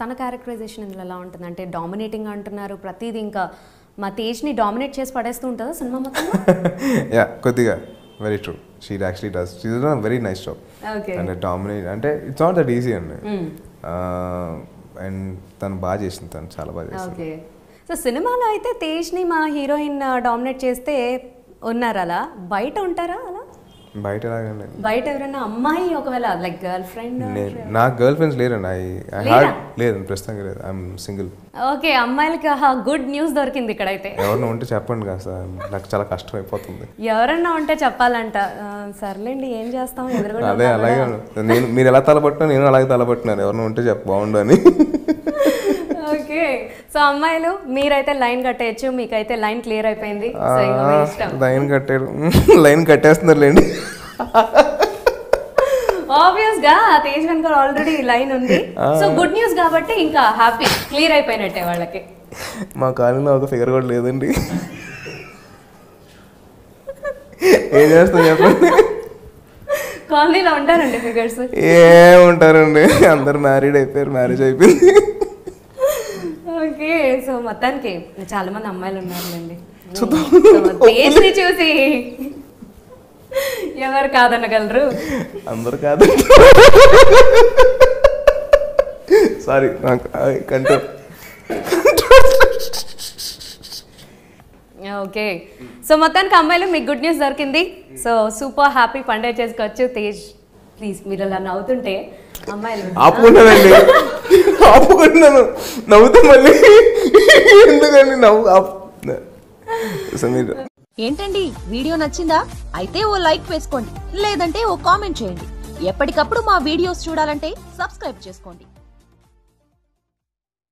తన క్యారెక్టరైజేషన్ ఇందులో ఎలా ఉంటుంది అంటే డామినేటింగ్ అంటున్నారు. ప్రతిదీ ఇంకా మా తేజ్ని డామినేట్ చేసి పడేస్తూ ఉంటుందా సినిమా మొత్తం యా కొద్దిగా. Very true she actually does she is very nice job okay అంటే డామినేట్ అంటే ఇట్స్ నాట్ దట్ ఈజీ అండి. అండ్ తను బాగా చేసింది తను చాలా బాగా చేసింది. ఓకే సో సినిమాలో అయితే తేజ్ని మా హీరోయిన్ డామినేట్ చేస్తే ఉన్నారు అలా? బయట ఉంటారా అలా? బయట బయట ఎవరైనా అమ్మాయి ఒకవేళ లైక్ గర్ల్ ఫ్రెండ్ నాకు గర్ల్ ఫ్రెండ్స్ లేరండి. ఐ ఐ హార్డ్ లేదు ప్రస్తుతానికి లేదు. I'm single. ఓకే అమ్మాయిలకి గుడ్ న్యూస్ దొరికింది ఇక్కడైతే. ఎవరిని ఉంటే చెప్పండి కాస్త నాకు చాలా కష్టం అయిపోతుంది. ఎవరన్నా ఉంటే చెప్పాలంట. సర్లేండి ఏం చేస్తాం? అదే అలాగే నేను మీరు ఎలా తలపట్టినా నేను అలాగే తలపట్టినాను. ఎవరిని ఉంటే చెప్ప బాగుండు అని. ఓకే సో అమ్మాయిలు మీరైతే లైన్ కట్టేయచ్చు మీకైతే లైన్ క్లియర్ అయిపోయింది. లైన్ కట్టారు లైన్ కట్టేస్తున్నారులేండి. ఆబ్వియస్గా తేజ్ వెనక ఆల్రెడీ లైన్ ఉంది. సో గుడ్ న్యూస్ కాబట్టి ఇంకా హ్యాపీ క్లియర్ అయిపోయినట్టే వాళ్ళకి. మా కాలనీలో ఒక ఫిగర్ కూడా లేదండి. ఏం చేస్తాం చెప్పండి. కాలనీలో ఉంటారండి ఫిగర్స్ ఏముంటారండి అందరు మ్యారీడ్ అయిపోయారు మ్యారేజ్ అయిపోయింది. ఓకే సో మొత్తానికి చాలా మంది అమ్మాయిలు ఉన్నారులేండి. తేజ్ని చూసి ఎవరు కాదనగలరు? అందరు కాదు. సారీ నాకు ఓకే. సో మొత్తానికి అమ్మాయిలు మీకు గుడ్ న్యూస్ దొరికింది. సో సూపర్ హ్యాపీ పండుగ చేసుకోవచ్చు తేజ్ ప్లీజ్ మీరు అలా నవ్వుతుంటే అమ్మాయిలు ఆపుకున్నానండి ఆపుకున్నాను. నవ్వుతా మళ్ళీ. ఎందుకండి నవ్వు? సమీర్. ఏంటండి? వీడియో నచ్చిందా? అయితే ఓ లైక్ వేసుకోండి. లేదంటే ఓ కామెంట్ చేయండి. ఎప్పటికప్పుడు మా వీడియోస్ చూడాలంటే సబ్స్క్రైబ్ చేసుకోండి.